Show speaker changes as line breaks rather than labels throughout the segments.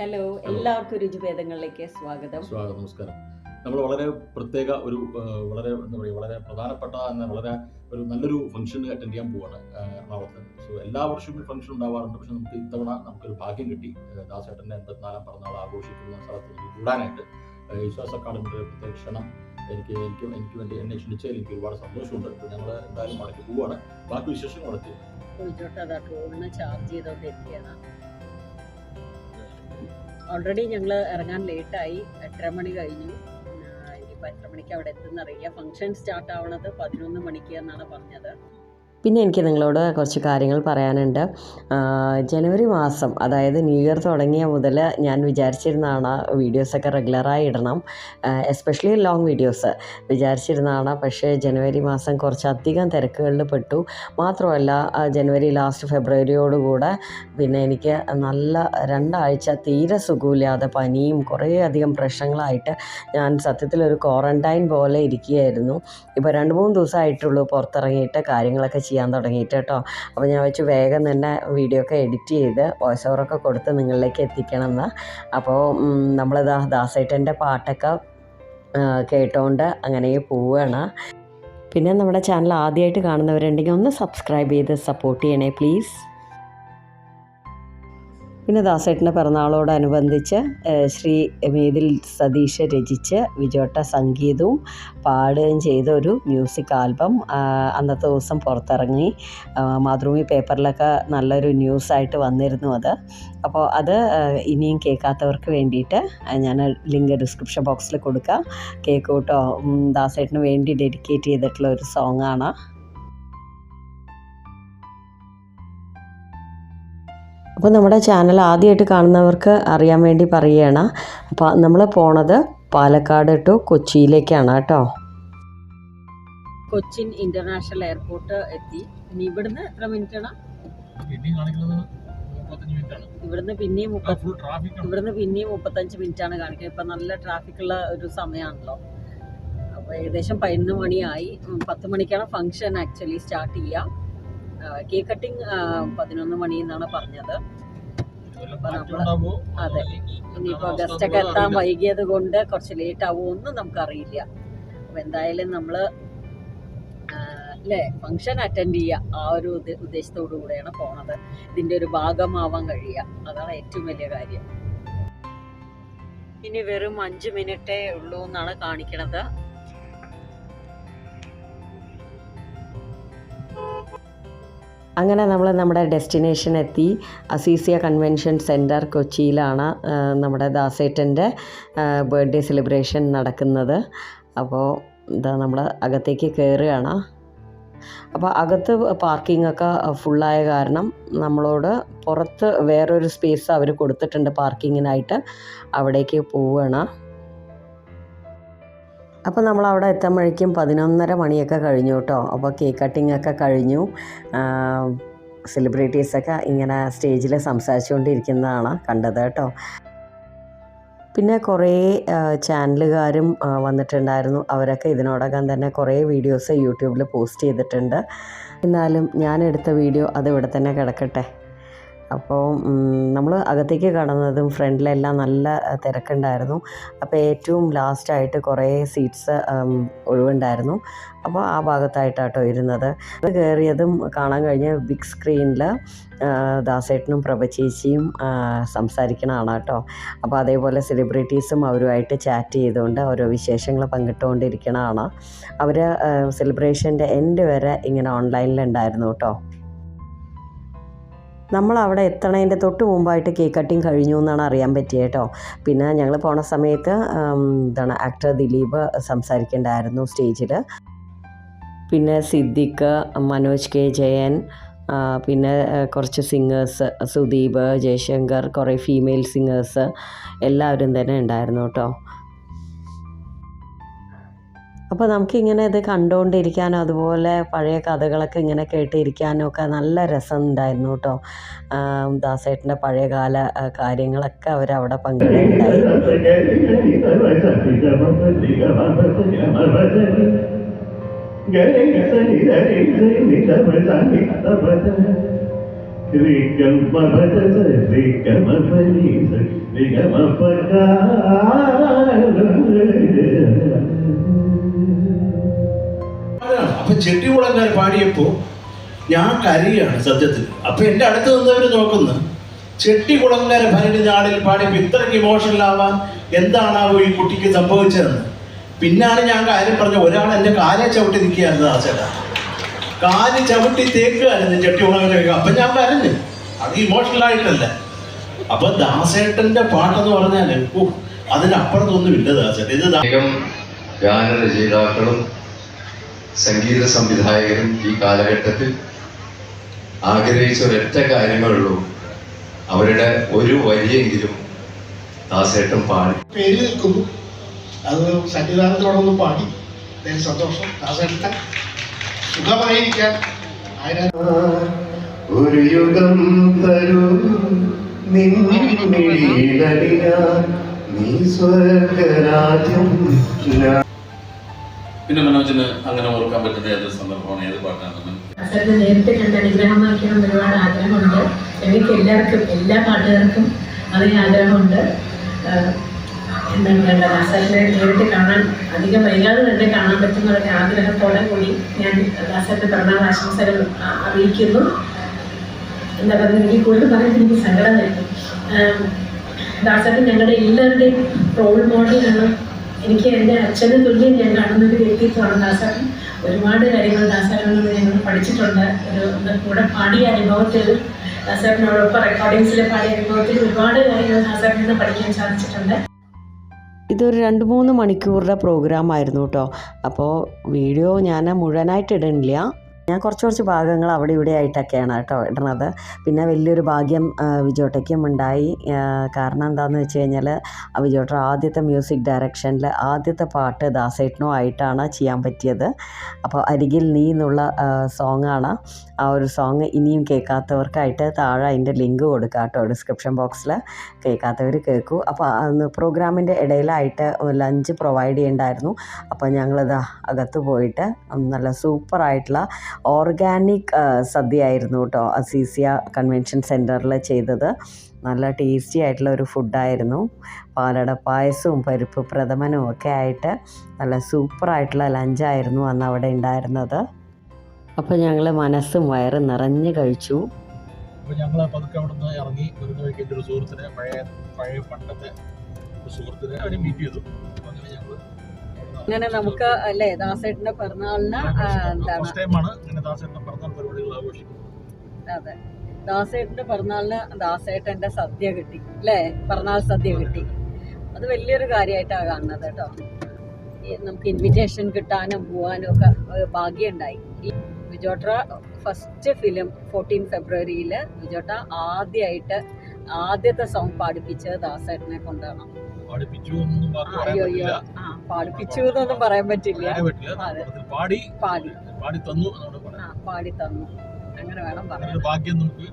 Hello എല്ലാവർക്കും രുചിഭേദങ്ങളിലേക്ക് സ്വാഗതം.
സ്വാഗതം നമസ്കാരം. നമ്മൾ വളരെ പ്രത്യേക ഒരു വളരെ എന്താ പറയുക വളരെ പ്രധാനപ്പെട്ട എന്ന വളരെ ഒരു നല്ലൊരു ഫംഗ്ഷൻ അറ്റൻഡ് ചെയ്യാൻ പോവാണ് എറണാകുളത്ത്. സോ എല്ലാ വർഷവും ഫംഗ്ഷൻ ഉണ്ടാവാറുണ്ട്. പക്ഷെ നമുക്ക് ഇത്തവണ നമുക്കൊരു ഭാഗ്യം കിട്ടി. ദാസേട്ടന്റെ എൺപത്തിനാലാം പിറന്നാൾ ആഘോഷിക്കുന്ന സ്ഥലത്ത് നമുക്ക് കൂടാനായിട്ട്. വിശ്വാസ അക്കാദമിയുടെ പ്രത്യേക ക്ഷണം. എനിക്ക് എനിക്ക് എനിക്ക് വേണ്ടി എന്നെ ക്ഷണിച്ചതിൽ എനിക്ക് ഒരുപാട് സന്തോഷമുണ്ട്. ഞങ്ങൾ എന്തായാലും മടക്കി പോവുകയാണ് ബാക്കി വിശേഷം
ടോളിന് ചാർജ് ചെയ്തോണ്ട് ഇരിക്കുകയാണ് ഓൾറെഡി ഞങ്ങൾ ഇറങ്ങാൻ ലേറ്റായി എട്ടര മണി കഴിഞ്ഞു. ഇനിയിപ്പോൾ എത്ര മണിക്ക് അവിടെ എത്തുന്നറിയില്ല. ഫംഗ്ഷൻ സ്റ്റാർട്ട് ആവണത് പതിനൊന്ന് മണിക്ക് എന്നാണ് പറഞ്ഞത്.
പിന്നെ എനിക്ക് നിങ്ങളോട് കുറച്ച് കാര്യങ്ങൾ പറയാനുണ്ട്. ജനുവരി മാസം അതായത് ന്യൂ ഇയർ തുടങ്ങിയ മുതൽ ഞാൻ വിചാരിച്ചിരുന്നതാണ് വീഡിയോസൊക്കെ റെഗുലറായി ഇടണം. എസ്പെഷ്യലി ലോങ് വീഡിയോസ് വിചാരിച്ചിരുന്നതാണ് പക്ഷേ ജനുവരി മാസം കുറച്ചധികം തിരക്കുകളിൽ പെട്ടു. മാത്രമല്ല ജനുവരി ലാസ്റ്റ് ഫെബ്രുവരിയോടുകൂടെ പിന്നെ എനിക്ക് നല്ല രണ്ടാഴ്ച തീരെ സുഖമില്ലാതെ പനിയും കുറേ അധികം പ്രശ്നങ്ങളായിട്ട് ഞാൻ സത്യത്തിൽ ഒരു ക്വാറന്റൈൻ പോലെ ഇരിക്കുകയായിരുന്നു. ഇപ്പോൾ രണ്ട് മൂന്ന് ദിവസമായിട്ടുള്ളൂ പുറത്തിറങ്ങിയിട്ട് കാര്യങ്ങളൊക്കെ ചെയ്യാൻ തുടങ്ങിയിട്ട് കേട്ടോ. അപ്പോൾ ഞാൻ വെച്ച് വേഗം തന്നെ വീഡിയോ ഒക്കെ എഡിറ്റ് ചെയ്ത് വോയിസ് ഓവറൊക്കെ കൊടുത്ത് നിങ്ങളിലേക്ക് എത്തിക്കണം എന്ന് അപ്പോൾ നമ്മളിതാ ദാസേട്ടന്റെ പാട്ടൊക്കെ കേട്ടോണ്ട് അങ്ങനെ പോവുകയാണ് പിന്നെ നമ്മുടെ ചാനൽ ആദ്യമായിട്ട് കാണുന്നവരുണ്ടെങ്കിൽ ഒന്ന് സബ്സ്ക്രൈബ് ചെയ്ത് സപ്പോർട്ട് ചെയ്യണേ പ്ലീസ് പിന്നെ ദാസേട്ടന്റെ പിറന്നാളോടനുബന്ധിച്ച് ശ്രീ മേതിൽ സതീഷ് രചിച്ച് വിജോട്ട സംഗീതവും പാടുകയും ചെയ്ത ഒരു മ്യൂസിക് ആൽബം അന്നത്തെ ദിവസം പുറത്തിറങ്ങി. മാതൃഭൂമി പേപ്പറിലൊക്കെ നല്ലൊരു ന്യൂസായിട്ട് വന്നിരുന്നു അത്. അപ്പോൾ അത് ഇനിയും കേൾക്കാത്തവർക്ക് വേണ്ടിയിട്ട് ഞാൻ ലിങ്ക് ഡിസ്ക്രിപ്ഷൻ ബോക്സിൽ കൊടുക്കാം. കേക്ക് കൂട്ടോ ദാസേട്ടന് വേണ്ടി ഡെഡിക്കേറ്റ് ചെയ്തിട്ടുള്ള ഒരു സോങ്ങാണ്. അപ്പോൾ നമ്മുടെ ചാനൽ ആദ്യമായിട്ട് കാണുന്നവർക്ക് അറിയാൻ വേണ്ടി പറയുകയാണ്. അപ്പോൾ നമ്മൾ പോണത് പാലക്കാട് ടു കൊച്ചിയിലേക്കാണ് കേട്ടോ.
കൊച്ചിൻ ഇന്റർനാഷണൽ എയർപോർട്ട് എത്തി. ഇനി ഇവിടുന്ന് എത്ര മിനിറ്റ് ആണ്?
ഇനി കാണിക്കുന്നത് മുപ്പത്തഞ്ച് മിനിറ്റ് ആണ്.
ഇവിടുന്ന് പിന്നെയും
ഫുൾ ട്രാഫിക്
ഇവിടുന്ന് പിന്നെയും മുപ്പത്തഞ്ച് മിനിറ്റ് ആണ് കാണിക്കുന്നത്. ഇപ്പം നല്ല ട്രാഫിക് ഉള്ള ഒരു സമയമാണല്ലോ അപ്പോൾ ഏകദേശം പതിനൊന്ന് മണിയായി. പത്ത് മണിക്കാണ് ഫംഗ്ഷൻ ആക്ച്വലി സ്റ്റാർട്ട് ചെയ്യുക കേക്ക് കട്ടിങ് പതിനൊന്ന് മണി എന്നാണ് പറഞ്ഞത്. അതെ. ഇനിയിപ്പോ ഗസ്റ്റ് ഒക്കെ എത്താൻ വൈകിയത് കൊണ്ട് കുറച്ച് ലേറ്റ് ആവുമെന്നും നമുക്കറിയില്ല. അപ്പൊ എന്തായാലും നമ്മൾ അല്ലേ ഫംഗ്ഷൻ അറ്റൻഡ് ചെയ്യുക. ആ ഒരു ഉദ്ദേ- ഉദ്ദേശത്തോടു കൂടെയാണ് പോണത്. ഇതിന്റെ ഒരു ഭാഗമാവാൻ കഴിയുക. അതാണ് ഏറ്റവും വലിയ കാര്യം. ഇനി വെറും അഞ്ച് മിനിറ്റേ ഉള്ളൂ എന്നാണ് കാണിക്കണത്.
അങ്ങനെ നമ്മൾ നമ്മുടെ ഡെസ്റ്റിനേഷൻ എത്തി. അസീസിയ കൺവെൻഷൻ സെന്റർ കൊച്ചിയിലാണ് നമ്മുടെ ദാസേട്ടന്റെ ബർത്ത്ഡേ സെലിബ്രേഷൻ നടക്കുന്നത്. അപ്പോൾ ഇതാ നമ്മൾ അകത്തേക്ക് കയറുകയാണ് അപ്പോൾ അകത്ത് പാർക്കിംഗ് ഒക്കെ ഫുള്ളായ കാരണം നമ്മളോട് പുറത്ത് വേറൊരു സ്പേസ് അവർ കൊടുത്തിട്ടുണ്ട് പാർക്കിങ്ങിനായിട്ട് അവിടേക്ക് പോവുകയാണ്. അപ്പോൾ നമ്മൾ അവിടെ എത്തുമ്പോഴേക്കും പതിനൊന്നര മണിയൊക്കെ കഴിഞ്ഞു കേട്ടോ. അപ്പോൾ കേക്ക് കട്ടിംഗ് ഒക്കെ കഴിഞ്ഞു. സെലിബ്രിറ്റീസൊക്കെ ഇങ്ങനെ സ്റ്റേജിൽ സംസാരിച്ചുകൊണ്ടിരിക്കുന്നതാണ് കണ്ടത് കേട്ടോ. പിന്നെ കുറേ ചാനലുകാരും വന്നിട്ടുണ്ടായിരുന്നു. അവരൊക്കെ ഇതിനോടകം തന്നെ കുറേ വീഡിയോസ് യൂട്യൂബിൽ പോസ്റ്റ് ചെയ്തിട്ടുണ്ട്. എന്നാലും ഞാൻ എടുത്ത വീഡിയോ അത് ഇവിടെ തന്നെ കിടക്കട്ടെ. അപ്പോൾ നമ്മൾ അകത്തേക്ക് കടന്നതും ഫ്രണ്ടിലെല്ലാം നല്ല തിരക്കുണ്ടായിരുന്നു. അപ്പോൾ ഏറ്റവും ലാസ്റ്റായിട്ട് കുറേ സീറ്റ്സ് ഒഴിവുണ്ടായിരുന്നു. അപ്പോൾ ആ ഭാഗത്തായിട്ടാട്ടോ ഇരുന്നത്. അത് കയറിയതും കാണാൻ കഴിഞ്ഞ ബിഗ് സ്ക്രീനിൽ ദാസേട്ടനും പ്രഭചേച്ചിയും സംസാരിക്കണതാണ് കേട്ടോ അപ്പോൾ അതേപോലെ സെലിബ്രിറ്റീസും അവരുമായിട്ട് ചാറ്റ് ചെയ്തുകൊണ്ട് ഓരോ വിശേഷങ്ങൾ പങ്കിട്ടുകൊണ്ടിരിക്കണതാണ് അവർ സെലിബ്രേഷന്റെ എൻഡ് വരെ ഇങ്ങനെ ഓൺലൈനിലുണ്ടായിരുന്നു കേട്ടോ. നമ്മൾ അവിടെ എത്തണതിന്റെ തൊട്ട് മുമ്പായിട്ട് കേക്ക് കട്ടിങ് കഴിഞ്ഞു എന്നാണ് അറിയാൻ പറ്റിയത് കേട്ടോ. പിന്നെ ഞങ്ങൾ പോണ സമയത്ത് എന്താണ് ആക്ടർ ദിലീപ് സംസാരിക്കേണ്ടായിരുന്നു സ്റ്റേജിൽ പിന്നെ സിദ്ദിഖ് മനോജ് കെ ജയൻ പിന്നെ കുറച്ച് സിംഗേഴ്സ് സുദീപ് ജയശങ്കർ കുറേ ഫീമെയിൽ സിംഗേഴ്സ് എല്ലാവരും തന്നെ ഉണ്ടായിരുന്നു കേട്ടോ. അപ്പോൾ നമുക്കിങ്ങനെ ഇത് കണ്ടുകൊണ്ടിരിക്കാനും അതുപോലെ പഴയ കഥകളൊക്കെ ഇങ്ങനെ കേട്ടിരിക്കാനും ഒക്കെ നല്ല രസം ഉണ്ടായിരുന്നു കേട്ടോ. ദാസേട്ടന്റെ പഴയകാല കാര്യങ്ങളൊക്കെ അവരവിടെ പങ്കിടുകയുണ്ടായി.
അപ്പൊ ചെട്ടികുളങ്ങര പാടിയപ്പോ ഞാൻ കരയാണ് സത്യത്തിൽ. അപ്പൊ എന്റെ അടുത്ത് നിന്നവര് നോക്കുന്നു ചെട്ടികുളങ്ങര ഭരണി നാളിൽ പാടിയപ്പോ ഇത്രയ്ക്ക് ഇമോഷനിലാവാൻ എന്താണ് എന്താണാവോ ഈ കുട്ടിക്ക് സംഭവിച്ചതെന്ന്? പിന്നാണ് ഞാൻ കാര്യം പറഞ്ഞ ഒരാൾ എന്റെ കാലെ ചവിട്ടി നിൽക്കുകയായിരുന്നു ആ ചേട്ടാ. കാൽ ചവിട്ടി തേക്കുകയായിരുന്നു ചെട്ടികുളങ്ങര അപ്പൊ ഞാൻ കരഞ്ഞു. അത് ഇമോഷണൽ ആയിട്ടല്ല. അപ്പൊ ദാസേട്ടന്റെ പാട്ടെന്ന് പറഞ്ഞാൽ അതിനപ്പുറത്തൊന്നും ഇല്ല ദാസേട്ടൻ ഇത്
ഗാനരചയിതാക്കളും സംഗീത സംവിധായകരും ഈ കാലഘട്ടത്തിൽ ആഗ്രഹിച്ച ഒരൊറ്റ കാര്യങ്ങളുള്ളൂ അവരുടെ ഒരു വരിയെങ്കിലും ദാസേട്ടൻ പാടി.
പേര് നിൽക്കുന്നു അത് സന്നിധാനത്തോടൊന്നും പാടി. സന്തോഷം. ദാസേട്ടൻ സുഖമായിരിക്കാൻ.
ഒരു യുഗം തരൂ. നിന്നിടിയിലടിയാൻ നീ സ്വർഗരാജ്യം
പിന്നെ മനോജിന് അങ്ങനെ ഓർക്കാൻ പറ്റുന്ന ഏത് സന്ദർഭമാണ്? ഏത് പാട്ടാണ്
നേരിട്ട് കണ്ട് അനുഗ്രഹമാക്കണം ഒരുപാട് ആഗ്രഹമുണ്ട്. ഞങ്ങൾക്ക് എല്ലാവർക്കും എല്ലാ പാട്ടുകാർക്കും അതിന് ആഗ്രഹമുണ്ട്. എന്താണ് വേണ്ട ദാസറിനെ നേരിട്ട് കാണാൻ അധികം വൈകാതെ തന്നെ കാണാൻ പറ്റുന്ന ഒരു ആഗ്രഹത്തോടെ കൂടി ഞാൻ ദാസറിന്റെ പിറന്നാൾ ആശംസകൾ അറിയിക്കുന്നു. എന്താ പറയുക എനിക്ക് കൂടുതൽ പറയാൻ എനിക്ക് സങ്കടം ഞങ്ങളുടെ എല്ലാവരുടെയും റോൾ മോഡലാണ് എനിക്ക് എന്റെ അച്ഛന് തുല്യം ഞാൻ കാണുന്ന ഒരു വ്യക്തിത്വമാണ് ദാസരൻ ഒരുപാട് കാര്യങ്ങൾ ദാസാനോട് ഞങ്ങൾ പഠിച്ചിട്ടുണ്ട്. ഒരു കൂടെ പാടിയ അനുഭവത്തിൽ ദാസരനോടൊപ്പം റെക്കോർഡിങ്സിൽ പാടിയ അനുഭവത്തിൽ ഒരുപാട് കാര്യങ്ങൾ ദാസരനിൽ നിന്ന് പഠിക്കാൻ സാധിച്ചിട്ടുണ്ട്.
ഇതൊരു രണ്ട് മൂന്ന് മണിക്കൂറുടെ പ്രോഗ്രാം ആയിരുന്നു കേട്ടോ. അപ്പോൾ വീഡിയോ ഞാൻ മുഴുവനായിട്ട് ഇടണില്ല ഞാൻ കുറച്ച് കുറച്ച് ഭാഗങ്ങൾ അവിടെ ഇവിടെ ആയിട്ടൊക്കെയാണ് കേട്ടോ ഇടണത് പിന്നെ വലിയൊരു ഭാഗ്യം വിജോട്ടയ്ക്കും ഉണ്ടായി. കാരണം എന്താണെന്ന് വെച്ച് കഴിഞ്ഞാൽ വിജോട്ട ആദ്യത്തെ മ്യൂസിക് ഡയറക്ഷനിൽ ആദ്യത്തെ പാട്ട് ദാസേട്ടനും ആയിട്ടാണ് ചെയ്യാൻ പറ്റിയത്. അപ്പോൾ അരികിൽ നീ എന്നുള്ള സോങ്ങാണ്. ആ ഒരു സോങ് ഇനിയും കേൾക്കാത്തവർക്കായിട്ട് താഴെ അതിന്റെ ലിങ്ക് കൊടുക്കാം കേട്ടോ ഡിസ്ക്രിപ്ഷൻ ബോക്സിൽ കേൾക്കാത്തവർ കേൾക്കൂ. അപ്പോൾ പ്രോഗ്രാമിന്റെ ഇടയിലായിട്ട് ലഞ്ച് പ്രൊവൈഡ് ചെയ്യണ്ടായിരുന്നു. അപ്പോൾ ഞങ്ങളിത് അകത്ത് പോയിട്ട് നല്ല സൂപ്പറായിട്ടുള്ള ഓർഗാനിക് സദ്യ ആയിരുന്നു കേട്ടോ അസീസിയ കൺവെൻഷൻ സെന്ററിൽ ചെയ്തത്. നല്ല ടേസ്റ്റി ആയിട്ടുള്ള ഒരു ഫുഡായിരുന്നു. പാലട പായസവും പരിപ്പ് പ്രഥമനും ഒക്കെ ആയിട്ട് നല്ല സൂപ്പറായിട്ടുള്ള ലഞ്ചായിരുന്നു അന്ന് അവിടെ ഉണ്ടായിരുന്നത്. അപ്പോൾ ഞങ്ങൾ മനസ്സും വയറും നിറഞ്ഞ് കഴിച്ചു.
അപ്പോൾ ഞങ്ങൾ പതുക്കെ അവിടെ നിന്ന് ഇറങ്ങി വരുന്ന വഴിക്ക് ഒരു സുഹൃത്തിനെ പഴയ പഴയ പണ്ടത്തെ സുഹൃത്തിനെ അവരെ മീറ്റ് ചെയ്തു. അങ്ങനെ ഞങ്ങൾ
അങ്ങനെ നമുക്ക് അല്ലേ ദാസേട്ടന്റെ പിറന്നാളിന്
ഇങ്ങനെ
അതെ. ദാസേട്ടന്റെ പിറന്നാളിന് ദാസേട്ടന്റെ സദ്യ കിട്ടി അല്ലേ? പിറന്നാൾ സദ്യ കിട്ടി. അത് വലിയൊരു കാര്യമായിട്ടാണ് കാണുന്നത് കേട്ടോ. ഈ നമുക്ക് ഇൻവിറ്റേഷൻ കിട്ടാനും പോകാനും ഒക്കെ ഭാഗ്യമുണ്ടായി. ഈ വിജോട്ര ഫസ്റ്റ് ഫിലിം ഫോർട്ടീൻ ഫെബ്രുവരിയിൽ വിജോട്ട ആദ്യമായിട്ട് ആദ്യത്തെ സോങ് പാടിപ്പിച്ച് ദാസേട്ടനെ കൊണ്ടാണ്.
പാടിപ്പിച്ചു എന്നൊന്നും
പാടിപ്പിച്ചു എന്നൊന്നും പറയാൻ പറ്റില്ല.
പാടി
പാടി.
പാടി തന്നു
പാടി തന്നു. അങ്ങനെ വേണം പറയാൻ.
ഭാഗ്യം നമുക്ക്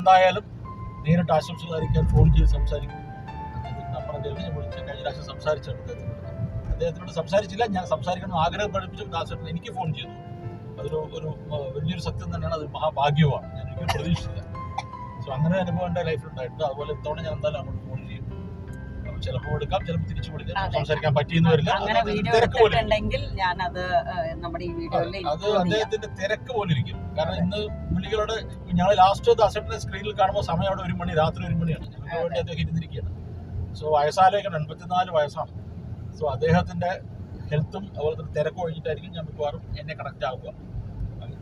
എന്തായാലും നേരിട്ട് ആശംസകൾ അറിയിക്കാൻ ഫോൺ ചെയ്ത് സംസാരിക്കും. നമ്പർ എന്തെങ്കിലും വിളിച്ച് കഴിഞ്ഞ പ്രാവശ്യം സംസാരിച്ചിട്ടുണ്ട് അദ്ദേഹത്തിനോട് സംസാരിച്ചില്ല. ഞാൻ സംസാരിക്കണം ആഗ്രഹം പഠിപ്പിച്ചു. ദാസേട്ടൻ എനിക്ക് ഫോൺ ചെയ്തു. അതൊരു ഒരു വലിയൊരു സത്യം തന്നെയാണ്. അത് മഹാഭാഗ്യമാണ് ഞാൻ ഒരിക്കലും പ്രതീക്ഷിച്ചില്ല. സോ അങ്ങനെ അനുഭവം എന്റെ ലൈഫിൽ ഉണ്ടായിട്ടുണ്ട്. അതുപോലെ ഇത്തവണ ഞാൻ എന്തായാലും അങ്ങോട്ട് ചിലപ്പോൾ എടുക്കാം ചിലപ്പോൾ തിരിച്ചു
കൊടുക്കാം.
സംസാരിക്കാൻ പറ്റിയെന്ന് വരില്ല.
അങ്ങനെ
അത്
വീഡിയോ
തിരക്ക് പോലെ
എടുത്തിട്ടുണ്ടെങ്കിൽ ഞാനത് ഏഹ്, നമ്മുടെ ഈ വീഡിയോയിൽ
അത് അദ്ദേഹത്തിന്റെ തിരക്ക് പോലെ ഇരിക്കും. കാരണം ഇന്ന് പുള്ളികളുടെ ഞങ്ങൾ ലാസ്റ്റ് ദാസേട്ടനെ സ്ക്രീനിൽ കാണുമ്പോൾ സമയം അവിടെ ഒരു മണി രാത്രി ഒരു മണിയാണ്. ഞങ്ങൾക്ക് വേണ്ടി അദ്ദേഹം ഇരുന്നിരിക്കുകയാണ്. സോ വയസ്സാലേക്കാണ് എൺപത്തിനാല് വയസ്സാണ്. സോ അദ്ദേഹത്തിന്റെ ഹെൽത്തും അതുപോലെ തന്നെ തിരക്ക് ഒഴിഞ്ഞിട്ടായിരിക്കും ഞാൻ മിക്കവാറും എന്നെ കണക്ട് ആവുക.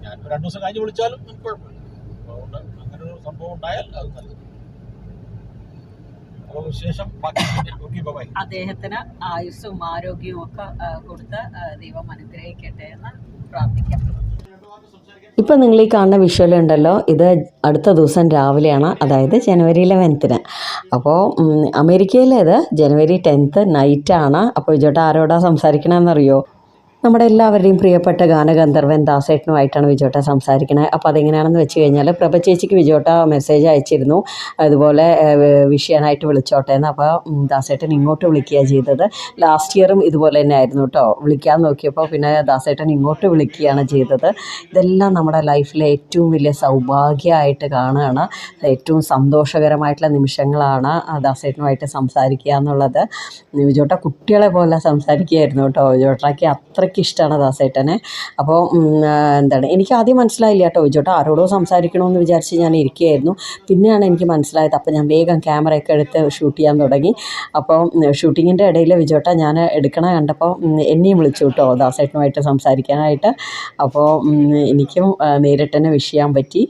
ഞാൻ രണ്ടു ദിവസം കഴിഞ്ഞ് വിളിച്ചാലും കുഴപ്പമില്ല. അതുകൊണ്ട് അങ്ങനെ ഒരു സംഭവം ഉണ്ടായാൽ അത് നല്ലത് അപ്പോൾ വിശേഷം ബാക്കി ഓക്കെ ബൈ
അദ്ദേഹത്തിന് ആയുസ്സും ആരോഗ്യവും ഒക്കെ കൊടുത്ത് ദൈവം അനുഗ്രഹിക്കട്ടെ എന്ന് പ്രാർത്ഥിക്കാം.
ഇപ്പം നിങ്ങൾ ഈ കാണുന്ന വിഷ്വൽ ഉണ്ടല്ലോ ഇത് അടുത്ത ദിവസം രാവിലെയാണ് അതായത് ജനുവരി ഇലവൻത്തിന് അപ്പോൾ അമേരിക്കയിലേത് ജനുവരി ടെൻത്ത് നൈറ്റാണ് അപ്പോൾ വിജോട്ട് ആരോടാ സംസാരിക്കണമെന്നറിയോ നമ്മുടെ എല്ലാവരുടെയും പ്രിയപ്പെട്ട ഗാനഗന്ധർവൻ ദാസേട്ടനുമായിട്ടാണ് വിജോട്ട സംസാരിക്കുന്നത് അപ്പോൾ അതെങ്ങനെയാണെന്ന് വെച്ച് കഴിഞ്ഞാൽ പ്രഭ ചേച്ചിക്ക് വിജോട്ട മെസ്സേജ് അയച്ചിരുന്നു. അതുപോലെ വിഷയനായിട്ട് വിളിച്ചോട്ടെ എന്ന്. അപ്പോൾ ദാസേട്ടൻ ഇങ്ങോട്ട് വിളിക്കുകയാണ് ചെയ്തത്. ലാസ്റ്റ് ഇയറും ഇതുപോലെ തന്നെ ആയിരുന്നു കേട്ടോ വിളിക്കാൻ നോക്കിയപ്പോൾ പിന്നെ ദാസേട്ടൻ ഇങ്ങോട്ട് വിളിക്കുകയാണ് ചെയ്തത്. ഇതെല്ലാം നമ്മുടെ ലൈഫിലെ ഏറ്റവും വലിയ സൗഭാഗ്യമായിട്ട് കാണുകയാണ് ഏറ്റവും സന്തോഷകരമായിട്ടുള്ള നിമിഷങ്ങളാണ് ദാസേട്ടനുമായിട്ട് സംസാരിക്കുക എന്നുള്ളത്. വിജോട്ട കുട്ടികളെ പോലെ സംസാരിക്കുകയായിരുന്നു കേട്ടോ വിജോട്ടയ്ക്ക് അത്രയ്ക്ക് ഇഷ്ടമാണ് ദാസേട്ടനെ. അപ്പോൾ എന്താണ് എനിക്ക് ആദ്യം മനസ്സിലായില്ല കേട്ടോ വിജോട്ട ആരോടോ സംസാരിക്കണമെന്ന് വിചാരിച്ച് ഞാൻ ഇരിക്കുകയായിരുന്നു. പിന്നെയാണ് എനിക്ക് മനസ്സിലായത് അപ്പോൾ ഞാൻ വേഗം ക്യാമറയൊക്കെ എടുത്ത് ഷൂട്ട് ചെയ്യാൻ തുടങ്ങി. അപ്പോൾ ഷൂട്ടിങ്ങിന്റെ ഇടയിൽ വിജോട്ട ഞാൻ എടുക്കണ കണ്ടപ്പോൾ എന്നെയും വിളിച്ചു കേട്ടോ ദാസേട്ടനുമായിട്ട് സംസാരിക്കാനായിട്ട്. അപ്പോൾ എനിക്കും നേരിട്ട് തന്നെ വിഷ് ചെയ്യാൻ പറ്റി.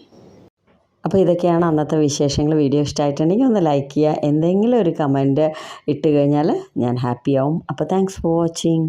അപ്പോൾ ഇതൊക്കെയാണ് അന്നത്തെ വിശേഷങ്ങൾ. വീഡിയോ ഇഷ്ടമായിട്ടുണ്ടെങ്കിൽ ഒന്ന് ലൈക്ക് ചെയ്യുക. എന്തെങ്കിലും ഒരു കമന്റ് ഇട്ട് കഴിഞ്ഞാൽ ഞാൻ ഹാപ്പിയാവും. അപ്പോൾ താങ്ക്സ് ഫോർ വാച്ചിങ്.